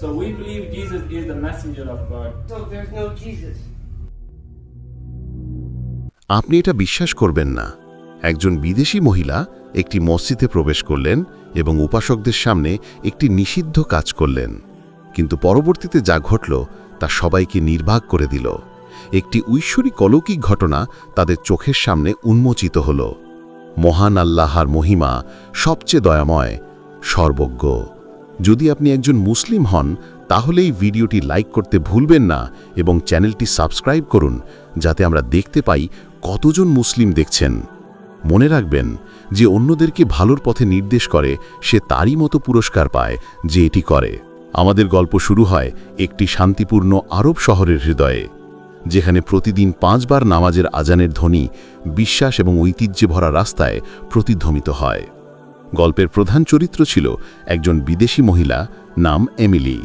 So we believe Jesus is the messenger of God. So there's no Jesus. আপনি এটা বিশ্বাস করবেন না। একজন বিদেশি মহিলা একটি মসজিদে প্রবেশ করলেন এবং উপাসকদের সামনে একটি নিষিদ্ধ কাজ করলেন। কিন্তু পরবর্তীতে যা ঘটল তা সবাইকে নির্বাক করে দিল। একটি ঐশ্বরিক অলৌকিক ঘটনা তাদের চোখের সামনে উন্মোচিত হল। মহান আল্লাহার মহিমা সবচেয়ে দয়াময় সর্বজ্ঞ। যদি আপনি একজন মুসলিম হন, তাহলে এই ভিডিওটি লাইক করতে ভুলবেন না এবং চ্যানেলটি সাবস্ক্রাইব করুন, যাতে আমরা দেখতে পাই কতজন মুসলিম দেখছেন। মনে রাখবেন যে অন্যদেরকে ভালোর পথে নির্দেশ করে, সে তারই মতো পুরস্কার পায় যে এটি করে। আমাদের গল্প শুরু হয় একটি শান্তিপূর্ণ আরব শহরের হৃদয়ে, যেখানে প্রতিদিন পাঁচবার নামাজের আজানের ধ্বনি, বিশ্বাস এবং ঐতিহ্যে ভরা রাস্তায় প্রতিধ্বনিত হয়। গল্পের প্রধান চরিত্র ছিল একজন বিদেশি মহিলা নাম এমিলি।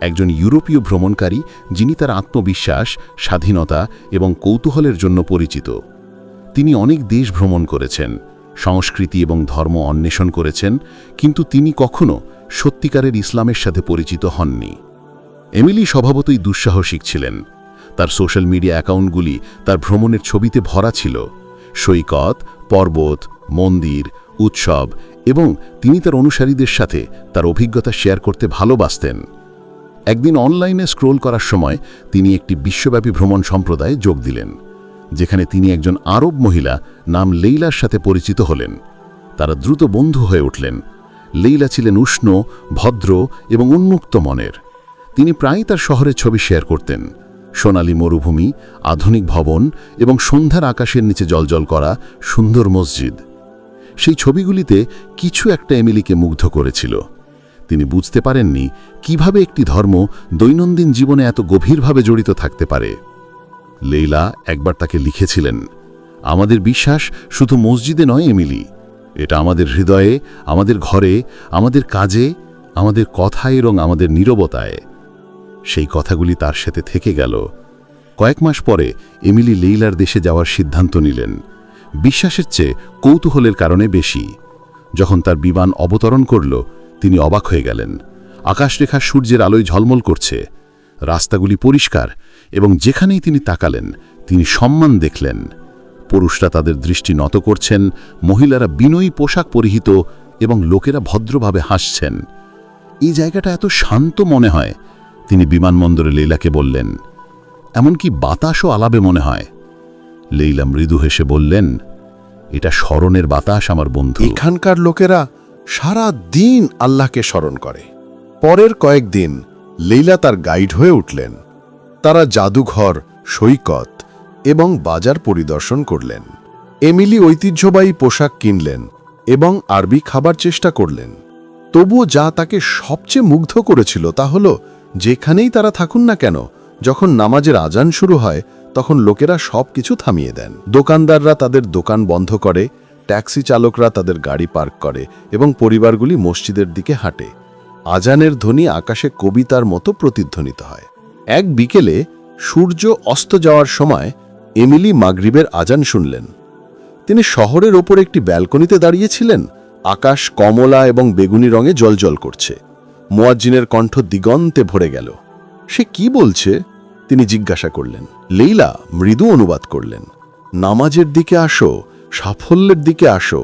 একজন ইউরোপীয় ভ্রমণকারী যিনি তার আত্মবিশ্বাস, স্বাধীনতা এবং কৌতূহলের জন্য পরিচিত। তিনি অনেক দেশ ভ্রমণ করেছেন, সংস্কৃতি এবং ধর্ম অন্বেষণ করেছেন, কিন্তু তিনি কখনো সত্যিকারের ইসলামের সাথে পরিচিত হননি। এমিলি স্বভাবতই দুঃসাহসিক ছিলেন। তার সোশ্যাল মিডিয়া অ্যাকাউন্টগুলি তার ভ্রমণের ছবিতে ভরা ছিল। সৈকত, পর্বত, মন্দির, উৎসব এবং তিনি তার অনুসারীদের সাথে তার অভিজ্ঞতা শেয়ার করতে ভালোবাসতেন। একদিন অনলাইনে স্ক্রোল করার সময় তিনি একটি বিশ্বব্যাপী ভ্রমণ সম্প্রদায়ে যোগ দিলেন, যেখানে তিনি একজন আরব মহিলা নাম লেইলার সাথে পরিচিত হলেন। তারা দ্রুত বন্ধু হয়ে উঠলেন। লেইলা ছিলেন উষ্ণ, ভদ্র এবং উন্মুক্ত মনের। তিনি প্রায়ই তার শহরের ছবি শেয়ার করতেন। সোনালী মরুভূমি, আধুনিক ভবন এবং সন্ধ্যার আকাশের নিচে জলজল করা সুন্দর মসজিদ। সেই ছবিগুলিতে কিছু একটা এমিলিকে মুগ্ধ করেছিল। তিনি বুঝতে পারেননি কীভাবে একটি ধর্ম দৈনন্দিন জীবনে এত গভীরভাবে জড়িত থাকতে পারে। লেইলা একবার তাকে লিখেছিলেন, আমাদের বিশ্বাস শুধু মসজিদে নয়, এমিলি। এটা আমাদের হৃদয়ে, আমাদের ঘরে, আমাদের কাজে, আমাদের কথায় এবং আমাদের নীরবতায়। সেই কথাগুলি তার সাথে থেকে গেল। কয়েক মাস পরে এমিলি লেইলার দেশে যাওয়ার সিদ্ধান্ত নিলেন। বিশ্বাসের চেয়ে কৌতূহলের কারণে বেশি। যখন তার বিমান অবতরণ করল, তিনি অবাক হয়ে গেলেন। আকাশরেখা সূর্যের আলোয় ঝলমল করছে। রাস্তাগুলি পরিষ্কার এবং যেখানেই তিনি তাকালেন, তিনি সম্মান দেখলেন। পুরুষরা তাদের দৃষ্টি নত করছেন, মহিলারা বিনয়ী পোশাক পরিহিত এবং লোকেরা ভদ্রভাবে হাসছেন। এই জায়গাটা এত শান্ত মনে হয়, তিনি বিমানবন্দরে লীলাকে বললেন। এমনকি বাতাসও আলাবে মনে হয়। লেইলা মৃদু হেসে বললেন, এটা স্মরণের বাতাস আমার বন্ধু। এখানকার লোকেরা সারা দিন আল্লাহকে স্মরণ করে। পরের কয়েকদিন লীলা তার গাইড হয়ে উঠলেন। তারা জাদুঘর, সৈকত এবং বাজার পরিদর্শন করলেন। এমিলি ঐতিহ্যবাহী পোশাক কিনলেন এবং আরবি খাবার চেষ্টা করলেন। তবুও যা তাকে সবচেয়ে মুগ্ধ করেছিল তা হল, যেখানেই তারা থাকুন না কেন, যখন নামাজের আজান শুরু হয় তখন লোকেরা সব কিছু থামিয়ে দেন। দোকানদাররা তাদের দোকান বন্ধ করে, ট্যাক্সি চালকরা তাদের গাড়ি পার্ক করে এবং পরিবারগুলি মসজিদের দিকে হাঁটে। আজানের ধ্বনি আকাশে কবিতার মতো প্রতিধ্বনিত হয়। এক বিকেলে সূর্য অস্ত যাওয়ার সময় এমিলি মাগরিবের আজান শুনলেন। তিনি শহরের ওপর একটি ব্যালকনিতে দাঁড়িয়েছিলেন। আকাশ কমলা এবং বেগুনি রঙে জলজল করছে। মোয়াজ্জিনের কণ্ঠ দিগন্তে ভরে গেল। সে কি বলছে? তিনি জিজ্ঞাসা করলেন লেইলা মৃদু অনুবাদ করলেন। নামাজের দিকে আসো, সাফল্যের দিকে আসো।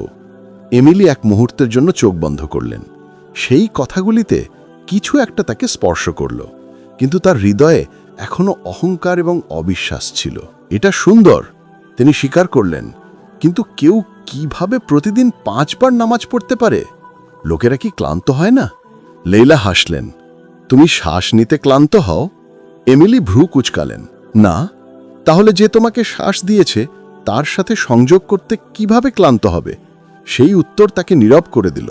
এমিলি এক মুহূর্তের জন্য চোখ বন্ধ করলেন। সেই কথাগুলিতে কিছু একটা তাকে স্পর্শ করল, কিন্তু তার হৃদয়ে এখনও অহংকার এবং অবিশ্বাস ছিল। এটা সুন্দর, তিনি স্বীকার করলেন, কিন্তু কেউ কীভাবে প্রতিদিন পাঁচবার নামাজ পড়তে পারে? লোকেরা কি ক্লান্ত হয় না? লেইলা হাসলেন, তুমি শ্বাস নিতে ক্লান্ত হও? এমিলি ভ্রু কুচকালেন। না, তাহলে যে তোমাকে শ্বাস দিয়েছে, তার সাথে সংযোগ করতে কীভাবে ক্লান্ত হবে? সেই উত্তর তাকে নীরব করে দিল।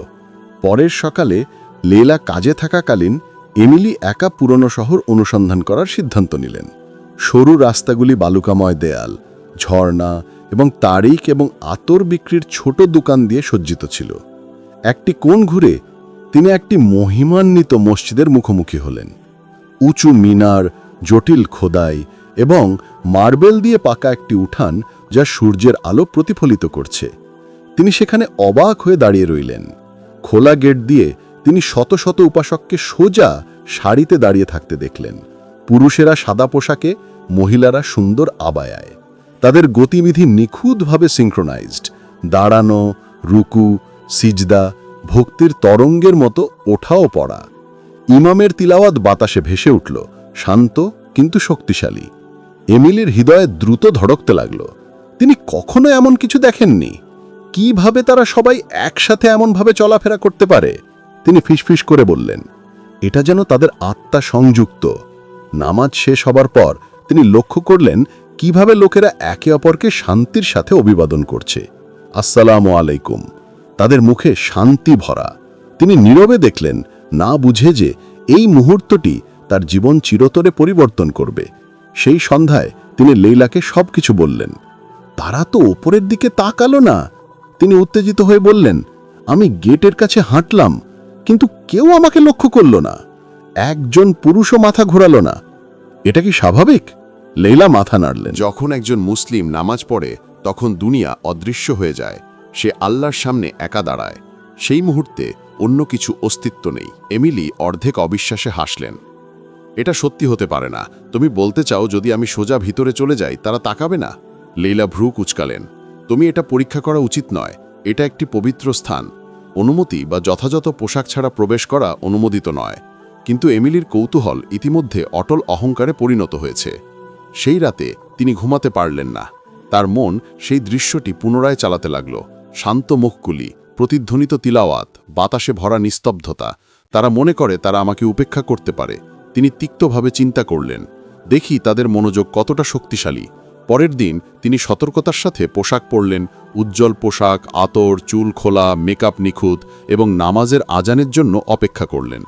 পরের সকালে লেলা কাজে থাকাকালীন এমিলি একা পুরনো শহর অনুসন্ধান করার সিদ্ধান্ত নিলেন। সরু রাস্তাগুলি বালুকাময় দেয়াল, ঝর্ণা এবং তারিখ এবং আতর বিক্রির ছোট দোকান দিয়ে সজ্জিত ছিল। একটি কোণ ঘুরে তিনি একটি মহিমান্বিত মসজিদের মুখোমুখি হলেন। উঁচু মিনার জটিল খোদাই এবং মার্বেল দিয়ে পাকা একটি উঠান যা সূর্যের আলো প্রতিফলিত করছে। তিনি সেখানে অবাক হয়ে দাঁড়িয়ে রইলেন। খোলা গেট দিয়ে তিনি শত শত উপাসককে সোজা শাড়িতে দাঁড়িয়ে থাকতে দেখলেন। পুরুষেরা সাদা পোশাকে, মহিলারা সুন্দর আবায়ায়। তাদের গতিবিধি নিখুঁতভাবে সিঙ্ক্রোনাইজড দাঁড়ানো, রুকু, সিজদা, ভক্তির তরঙ্গের মতো ওঠাও পড়া। ইমামের তিলাওয়াত বাতাসে ভেসে উঠল। শান্ত কিন্তু শক্তিশালী। এমিলির হৃদয়ে দ্রুত ধড়কতে লাগল। তিনি কখনো এমন কিছু দেখেননি। কীভাবে তারা সবাই একসাথে এমনভাবে চলাফেরা করতে পারে? তিনি ফিসফিস করে বললেন, এটা যেন তাদের আত্মা সংযুক্ত। নামাজ শেষ হবার পর তিনি লক্ষ্য করলেন কীভাবে লোকেরা একে অপরকে শান্তির সাথে অভিবাদন করছে। আসসালামু আলাইকুম। তাদের মুখে শান্তি ভরা। তিনি নীরবে দেখলেন, না বুঝে যে এই মুহূর্তটি তার জীবন চিরতরে পরিবর্তন করবে। সেই সন্ধ্যায় তিনি লেইলাকে সবকিছু বললেন। তারা তো ওপরের দিকে তাকালো না। তিনি উত্তেজিত হয়ে বললেন, আমি গেটের কাছে হাঁটলাম, কিন্তু কেউ আমাকে লক্ষ্য করল না। একজন পুরুষও মাথা ঘোরালো না। এটা কি স্বাভাবিক? লেইলা মাথা নাড়লেন। যখন একজন মুসলিম নামাজ পড়ে, তখন দুনিয়া অদৃশ্য হয়ে যায়। সে আল্লাহর সামনে একা দাঁড়ায়। সেই মুহূর্তে অন্য কিছু অস্তিত্ব নেই। এমিলি অর্ধেক অবিশ্বাসে হাসলেন। এটা সত্যি হতে পারে না। তুমি বলতে চাও যদি আমি সোজা ভিতরে চলে যাই, তারা তাকাবে না? লীলা ভ্রু কুচকালেন। তুমি এটা পরীক্ষা করা উচিত নয়। এটা একটি পবিত্র স্থান। অনুমতি বা যথাযথ পোশাক ছাড়া প্রবেশ করা অনুমোদিত নয়। কিন্তু এমিলির কৌতূহল ইতিমধ্যে অটল অহংকারে পরিণত হয়েছে। সেই রাতে তিনি ঘুমাতে পারলেন না। তার মন সেই দৃশ্যটি পুনরায় চালাতে লাগল। শান্ত মুখগুলি প্রতিধ্বনিত তিলাওয়াত, বাতাসে ভরা নিস্তব্ধতা। তারা মনে করে তারা আমাকে উপেক্ষা করতে পারে। তিনি তিক্তভাবে চিন্তা করলেন। দেখি তাদের মনোযোগ কতটা শক্তিশালী। পরের দিন তিনি সতর্কতার সাথে পোশাক পরলেন। উজ্জ্বল পোশাক, আতর, চুল খোলা, মেকআপ নিখুঁত এবং নামাজের আজানের জন্য অপেক্ষা করলেন।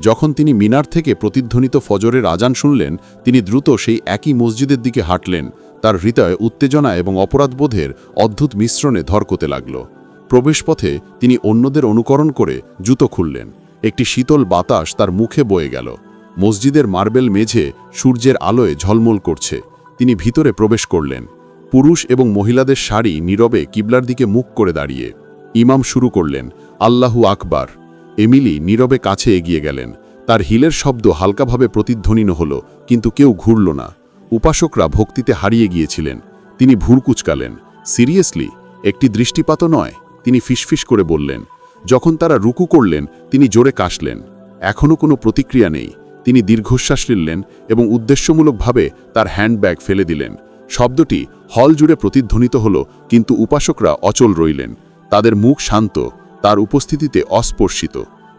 যখন তিনি মিনার থেকে প্রতিধ্বনিত ফজরের আজান শুনলেন, তিনি দ্রুত সেই একই মসজিদের দিকে হাঁটলেন। তার হৃদয় উত্তেজনা এবং অপরাধবোধের অদ্ভুত মিশ্রণে ধরকতে লাগল। প্রবেশপথে তিনি অন্যদের অনুকরণ করে জুতো খুললেন। একটি শীতল বাতাস তার মুখে বয়ে গেল। মসজিদের মার্বেল মেঝে সূর্যের আলোয় ঝলমল করছে। তিনি ভিতরে প্রবেশ করলেন। পুরুষ এবং মহিলাদের শাড়ি নীরবে কিবলার দিকে মুখ করে দাঁড়িয়ে। ইমাম শুরু করলেন, আল্লাহু আকবার। এমিলি নীরবে কাছে এগিয়ে গেলেন। তার হিলের শব্দ হালকাভাবে প্রতিধ্বনিত হল, কিন্তু কেউ ঘুরল না। উপাসকরা ভক্তিতে হারিয়ে গিয়েছিলেন। তিনি ভুরকুচকালেন সিরিয়াসলি? একটি দৃষ্টিপাত নয়? তিনি ফিসফিস করে বললেন। যখন তারা রুকু করলেন, তিনি জোরে কাশলেন। এখনও কোনো প্রতিক্রিয়া নেই। তিনি দীর্ঘশ্বাস নিলেন এবং উদ্দেশ্যমূলকভাবে তার হ্যান্ডব্যাগ ফেলে দিলেন। শব্দটি হল জুড়ে প্রতিধ্বনিত হল, কিন্তু উপাসকরা অচল রইলেন। তাদের মুখ শান্ত, তার উপস্থিতিতে অস্পর্শিত,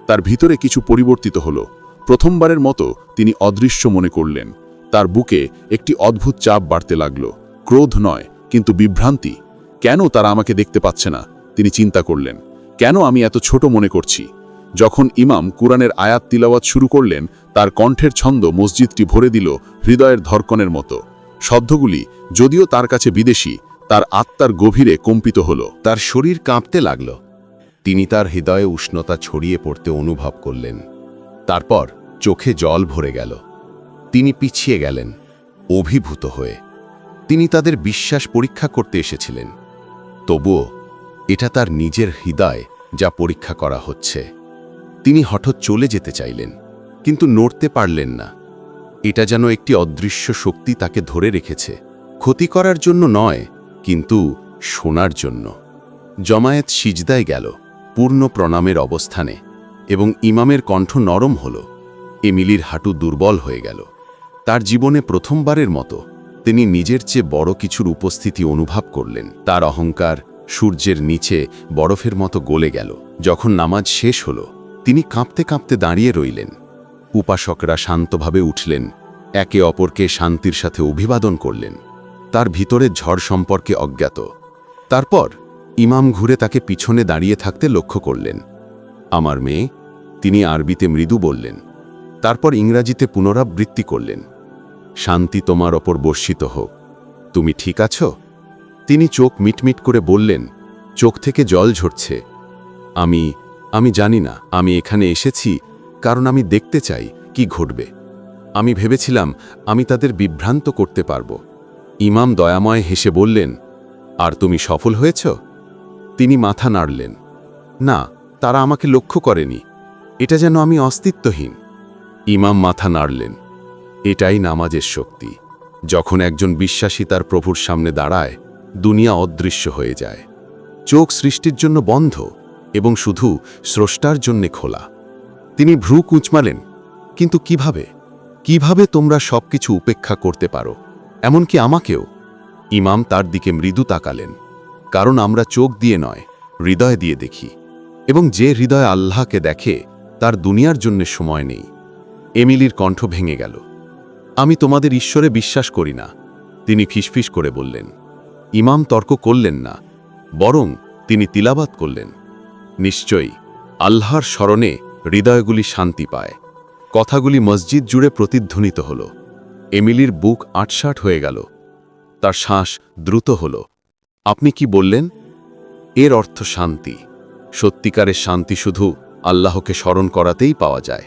তার ভিতরে কিছু পরিবর্তিত হল। প্রথমবারের মতো তিনি অদৃশ্য মনে করলেন। তার বুকে একটি অদ্ভুত চাপ বাড়তে লাগল। ক্রোধ নয়, কিন্তু বিভ্রান্তি। কেন তারা আমাকে দেখতে পাচ্ছে না? তিনি চিন্তা করলেন। কেন আমি এত ছোট মনে করছি? যখন ইমাম কুরআনের আয়াত তিলাওয়াত শুরু করলেন, তার কণ্ঠের ছন্দ মসজিদটি ভরে দিল হৃদয়ের ধর্কনের মতো। শব্দগুলি, যদিও তার কাছে বিদেশি, তার আত্মার গভীরে কম্পিত হল। তার শরীর কাঁপতে লাগল। তিনি তার হৃদয়ে উষ্ণতা ছড়িয়ে পড়তে অনুভব করলেন। তারপর চোখে জল ভরে গেল। তিনি পিছিয়ে গেলেন, অভিভূত হয়ে। তিনি তাদের বিশ্বাস পরীক্ষা করতে এসেছিলেন। তবুও এটা তার নিজের হৃদয় যা পরীক্ষা করা হচ্ছে। তিনি হঠাৎ চলে যেতে চাইলেন, কিন্তু নড়তে পারলেন না। এটা যেন একটি অদৃশ্য শক্তি তাকে ধরে রেখেছে। ক্ষতি করার জন্য নয়, কিন্তু শোনার জন্য। জমায়েত সিজদায় গেল, পূর্ণ প্রণামের অবস্থানে, এবং ইমামের কণ্ঠ নরম হল। এমিলির হাঁটু দুর্বল হয়ে গেল। তার জীবনে প্রথমবারের মতো তিনি নিজের চেয়ে বড় কিছুর উপস্থিতি অনুভব করলেন। তার অহংকার সূর্যের নিচে বরফের মতো গলে গেল। যখন নামাজ শেষ হল তিনি কাঁপতে কাঁপতে দাঁড়িয়ে রইলেন। উপাসকরা শান্তভাবে উঠলেন, একে অপরকে শান্তির সাথে অভিবাদন করলেন। তার ভিতরের ঝড় সম্পর্কে অজ্ঞাত। তারপর ইমাম ঘুরে তাকে পিছনে দাঁড়িয়ে থাকতে লক্ষ্য করলেন। আমার মেয়ে, তিনি আরবিতে মৃদু বললেন। তারপর ইংরাজিতে পুনরাবৃত্তি করলেন। শান্তি তোমার ওপর বর্ষিত হোক। তুমি ঠিক আছো? তিনি চোখ মিটমিট করে বললেন, চোখ থেকে জল ঝরছে। আমি আমি জানি না, আমি এখানে এসেছি, কারণ আমি দেখতে চাই কি ঘটবে। আমি ভেবেছিলাম আমি তাদের বিভ্রান্ত করতে পারব। ইমাম দয়াময় হেসে বললেন, আর তুমি সফল হয়েছ? তিনি মাথা নাড়লেন, না, তারা আমাকে লক্ষ্য করেনি। এটা যেন আমি অস্তিত্বহীন। ইমাম মাথা নাড়লেন, এটাই নামাজের শক্তি। যখন একজন বিশ্বাসী তার প্রভুর সামনে দাঁড়ায়, দুনিয়া অদৃশ্য হয়ে যায়। চোখ সৃষ্টির জন্য বন্ধ। এবং শুধু স্রষ্টার জন্যে খোলা। তিনি ভ্রু কুঁচমালেন, কিন্তু কীভাবে? কীভাবে তোমরা সবকিছু উপেক্ষা করতে পারো? এমনকি আমাকেও? ইমাম তার দিকে মৃদু তাকালেন, কারণ আমরা চোখ দিয়ে নয়, হৃদয় দিয়ে দেখি। এবং যে হৃদয় আল্লাহকে দেখে, তার দুনিয়ার জন্য সময় নেই। এমিলির কণ্ঠ ভেঙে গেল, আমি তোমাদের ঈশ্বরে বিশ্বাস করি না। তিনি ফিসফিস করে বললেন, ইমাম তর্ক করলেন না, বরং তিনি তিলাবাত করলেন। নিশ্চয়ই, আল্লাহর স্মরণে হৃদয়গুলি শান্তি পায়। কথাগুলি মসজিদ জুড়ে প্রতিধ্বনিত হল। এমিলির বুক আটসাট হয়ে গেল। তার শ্বাস দ্রুত হল। আপনি কি বললেন? এর অর্থ শান্তি। সত্যিকারের শান্তি শুধু আল্লাহকে স্মরণ করাতেই পাওয়া যায়।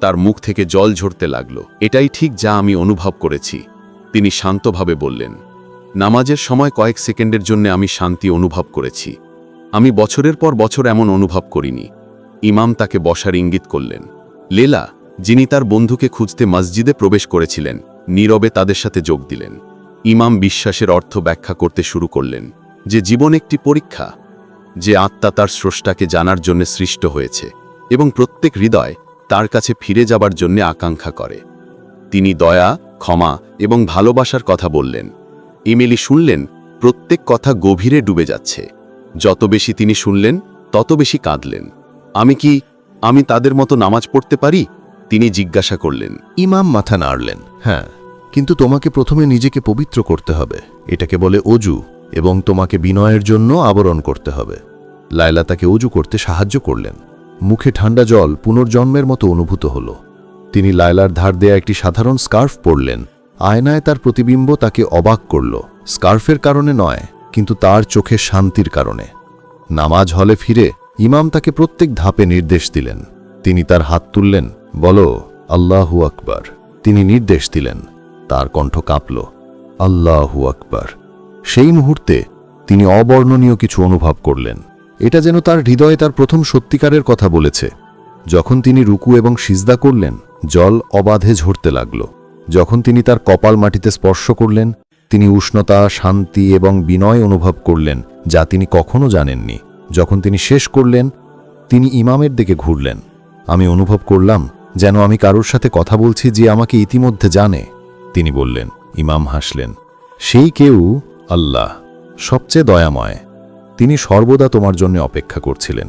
তার মুখ থেকে জল ঝরতে লাগল। এটাই ঠিক যা আমি অনুভব করেছি। তিনি শান্তভাবে বললেন, নামাজের সময় কয়েক সেকেন্ডের জন্য আমি শান্তি অনুভব করেছি। আমি বছরের পর বছর এমন অনুভব করিনি। ইমাম তাকে বসার ইঙ্গিত করলেন। লেলা, যিনি তার বন্ধুকে খুঁজতে মসজিদে প্রবেশ করেছিলেন, নীরবে তাদের সাথে যোগ দিলেন। ইমাম বিশ্বাসের অর্থ ব্যাখ্যা করতে শুরু করলেন যে জীবন একটি পরীক্ষা, যে আত্মা তার স্রষ্টাকে জানার জন্য সৃষ্ট হয়েছে এবং প্রত্যেক হৃদয় তার কাছে ফিরে যাবার জন্য আকাঙ্ক্ষা করে। তিনি দয়া, ক্ষমা এবং ভালোবাসার কথা বললেন। ইমেলি শুনলেন, প্রত্যেক কথা গভীরে ডুবে যাচ্ছে। যত বেশি তিনি শুনলেন, তত বেশি কাঁদলেন। আমি কি আমি তাদের মতো নামাজ পড়তে পারি? তিনি জিজ্ঞাসা করলেন। ইমাম মাথা নাড়লেন। হ্যাঁ কিন্তু তোমাকে প্রথমে নিজেকে পবিত্র করতে হবে। এটাকে বলে অজু, এবং তোমাকে বিনয়ের জন্য আবরণ করতে হবে। লায়লা তাকে অজু করতে সাহায্য করলেন। মুখে ঠান্ডা জল পুনর্জন্মের মতো অনুভূত হল। তিনি লায়লার ধার দেয়া একটি সাধারণ স্কার্ফ পরলেন। আয়নায় তার প্রতিবিম্ব তাকে অবাক করল। স্কার্ফের কারণে নয় কিন্তু তার চোখে শান্তির কারণে। নামাজ হলে ফিরে ইমাম তাকে প্রত্যেক ধাপে নির্দেশ দিলেন। তিনি তার হাত তুললেন, বলো, আল্লাহু আকবার। তিনি নির্দেশ দিলেন, তার কণ্ঠ কাঁপল, আল্লাহু আকবার। সেই মুহূর্তে তিনি অবর্ণনীয় কিছু অনুভব করলেন। এটা যেন তার হৃদয়ে তার প্রথম সত্যিকারের কথা বলেছে। যখন তিনি রুকু এবং সিজদা করলেন, জল অবাধে ঝরতে লাগল। যখন তিনি তার কপাল মাটিতে স্পর্শ করলেন তিনি উষ্ণতা, শান্তি এবং বিনয় অনুভব করলেন, যা তিনি কখনো জানেননি। যখন তিনি শেষ করলেন, তিনি ইমামের দিকে ঘুরলেন। আমি অনুভব করলাম, যেন আমি কারোর সাথে কথা বলছি যে আমাকে ইতিমধ্যে জানে, তিনি বললেন। ইমাম হাসলেন, সেই কেউ আল্লাহ, সবচেয়ে দয়াময়। তিনি সর্বদা তোমার জন্য অপেক্ষা করছিলেন।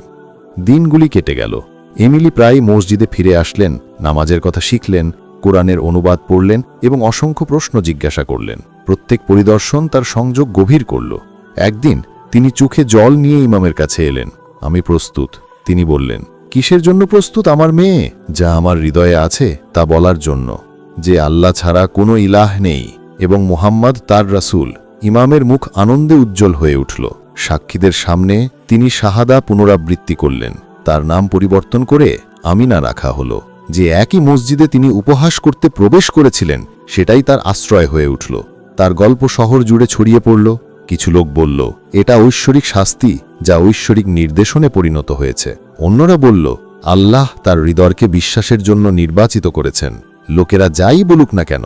দিনগুলি কেটে গেল। এমিলি প্রায় মসজিদে ফিরে আসলেন, নামাজের কথা শিখলেন, কোরআনের অনুবাদ পড়লেন এবং অসংখ্য প্রশ্ন জিজ্ঞাসা করলেন। প্রত্যেক পরিদর্শন তার সংযোগ গভীর করল। একদিন তিনি চোখে জল নিয়ে ইমামের কাছে এলেন। আমি প্রস্তুত। তিনি বললেন, কিসের জন্য প্রস্তুত আমার মেয়ে? যা আমার হৃদয়ে আছে তা বলার জন্য। যে আল্লাহ ছাড়া কোনো ইলাহ নেই এবং মুহাম্মদ তার রাসূল, ইমামের মুখ আনন্দে উজ্জ্বল হয়ে উঠল। সাক্ষীদের সামনে তিনি শাহাদা পুনরাবৃত্তি করলেন। তার নাম পরিবর্তন করে আমিনা রাখা হলো। যে একই মসজিদে তিনি উপহাস করতে প্রবেশ করেছিলেন, সেটাই তার আশ্রয় হয়ে উঠল। তার গল্প শহর জুড়ে ছড়িয়ে পড়ল, কিছু লোক বলল, এটা ঐশ্বরিক শাস্তি যা ঐশ্বরিক নির্দেশনে পরিণত হয়েছে। অন্যরা বলল, আল্লাহ তার হৃদয়কে বিশ্বাসের জন্য নির্বাচিত করেছেন। লোকেরা যাই বলুক না কেন,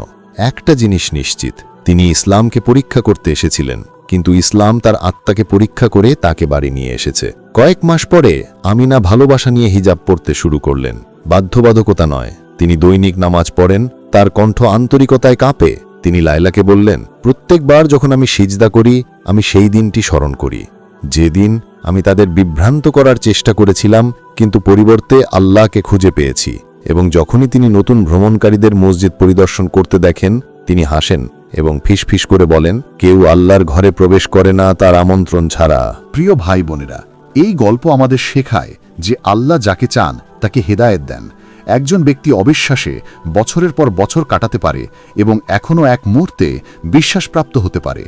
একটা জিনিস নিশ্চিত, তিনি ইসলামকে পরীক্ষা করতে এসেছিলেন, কিন্তু ইসলাম তার আত্মাকে পরীক্ষা করে তাকে বাড়ি নিয়ে এসেছে। কয়েক মাস পরে আমিনা ভালোবাসা নিয়ে হিজাব পড়তে শুরু করলেন। বাধ্যবাধকতা নয়, তিনি দৈনিক নামাজ পড়েন, তার কণ্ঠ আন্তরিকতায় কাঁপে তিনি লায়লাকে বললেন, প্রত্যেকবার যখন আমি সিজদা করি, আমি সেই দিনটি স্মরণ করি। যেদিন আমি তাদের বিভ্রান্ত করার চেষ্টা করেছিলাম, কিন্তু পরিবর্তে আল্লাহকে খুঁজে পেয়েছি এবং যখনই তিনি নতুন ভ্রমণকারীদের মসজিদ পরিদর্শন করতে দেখেন, তিনি হাসেন এবং ফিসফিস করে বলেন, কেউ আল্লাহর ঘরে প্রবেশ করে না তার আমন্ত্রণ ছাড়া। প্রিয় ভাই বোনেরা, এই গল্প আমাদের শেখায় যে আল্লাহ যাকে চান, তাকে হেদায়েত দেন। একজন ব্যক্তি অবিশ্বাসে বছরের পর বছর কাটাতে পারে এবং এখনও এক মুহূর্তে বিশ্বাসপ্রাপ্ত হতে পারে।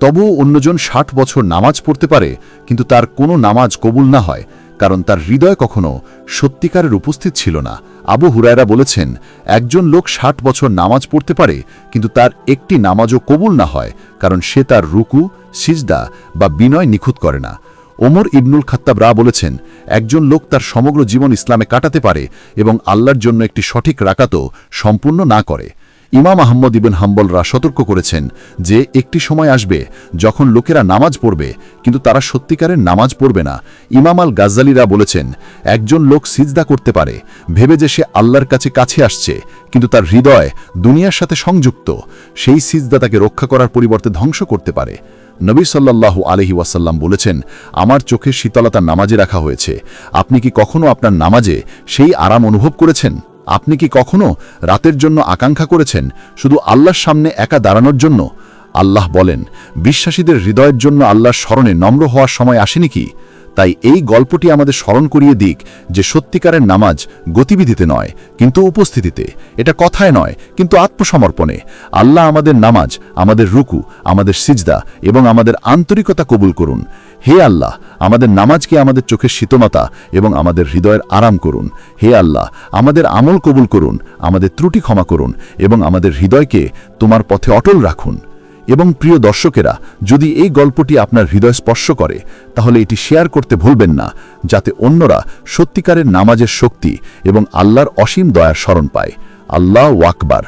তবুও অন্যজন ষাট বছর নামাজ পড়তে পারে, কিন্তু তার কোনো নামাজ কবুল না হয়, কারণ তার হৃদয় কখনো সত্যিকারের উপস্থিত ছিল না। আবু হুরায়রা বলেছেন, একজন লোক ষাট বছর নামাজ পড়তে পারে, কিন্তু তার একটি নামাজও কবুল না হয়, কারণ সে তার রুকু, সিজদা বা বিনয় নিখুঁত করে না। ওমর ইবনুল খাত্তাব রা বলেছেন, একজন লোক তার সমগ্র জীবন ইসলামে কাটাতে পারে এবং আল্লাহর জন্য একটি সঠিক রাকাতও সম্পূর্ণ না করে। ইমাম আহম্মদ ইবেন হাম্বলরা সতর্ক করেছেন যে, একটি সময় আসবে যখন লোকেরা নামাজ পড়বে, কিন্তু তারা সত্যিকারের নামাজ পড়বে না। ইমাম আল গাজ্জালিরা বলেছেন, একজন লোক সিজদা করতে পারে, ভেবে যে সে আল্লাহর কাছে কাছে আসছে, কিন্তু তার হৃদয় দুনিয়ার সাথে সংযুক্ত। সেই সিজদা তাকে রক্ষা করার পরিবর্তে ধ্বংস করতে পারে। নবী সাল্লাহ আলহি ওয়াসাল্লাম বলেছেন, আমার চোখে শীতলতা নামাজে রাখা হয়েছে। আপনি কি কখনো আপনার নামাজে সেই আরাম অনুভব করেছেন? আপনি কি কখনো রাতের জন্য আকাঙ্ক্ষা করেছেন? শুধু আল্লাহর সামনে একা দাঁড়ানোর জন্য? আল্লাহ বলেন, বিশ্বাসীদের হৃদয়ের জন্য আল্লাহর স্মরণে নম্র হওয়ার সময় আসেনি কি? তাই এই গল্পটি আমাদের স্মরণ করিয়ে দিক যে সত্যিকারের নামাজ গতিবিধিতে নয়, কিন্তু উপস্থিতিতে। এটা কথায় নয়, কিন্তু আত্মসমর্পণে। আল্লাহ আমাদের নামাজ, আমাদের রুকু, আমাদের সিজদা এবং আমাদের আন্তরিকতা কবুল করুন। হে আল্লাহ, আমাদের নামাজকে আমাদের চোখের শীতলতা এবং আমাদের হৃদয়ের আরাম করুন। হে আল্লাহ, আমাদের আমল কবুল করুন, আমাদের ত্রুটি ক্ষমা করুন এবং আমাদের হৃদয়কে তোমার পথে অটল রাখুন। এবং প্রিয় দর্শকেরা, যদি এই গল্পটি আপনার হৃদয় স্পর্শ করে, তাহলে এটি শেয়ার করতে ভুলবেন না, যাতে অন্যরা সত্যিকারের নামাজের শক্তি এবং আল্লাহর অসীম দয়ার স্মরণ পায়। আল্লাহ ওয়াকবার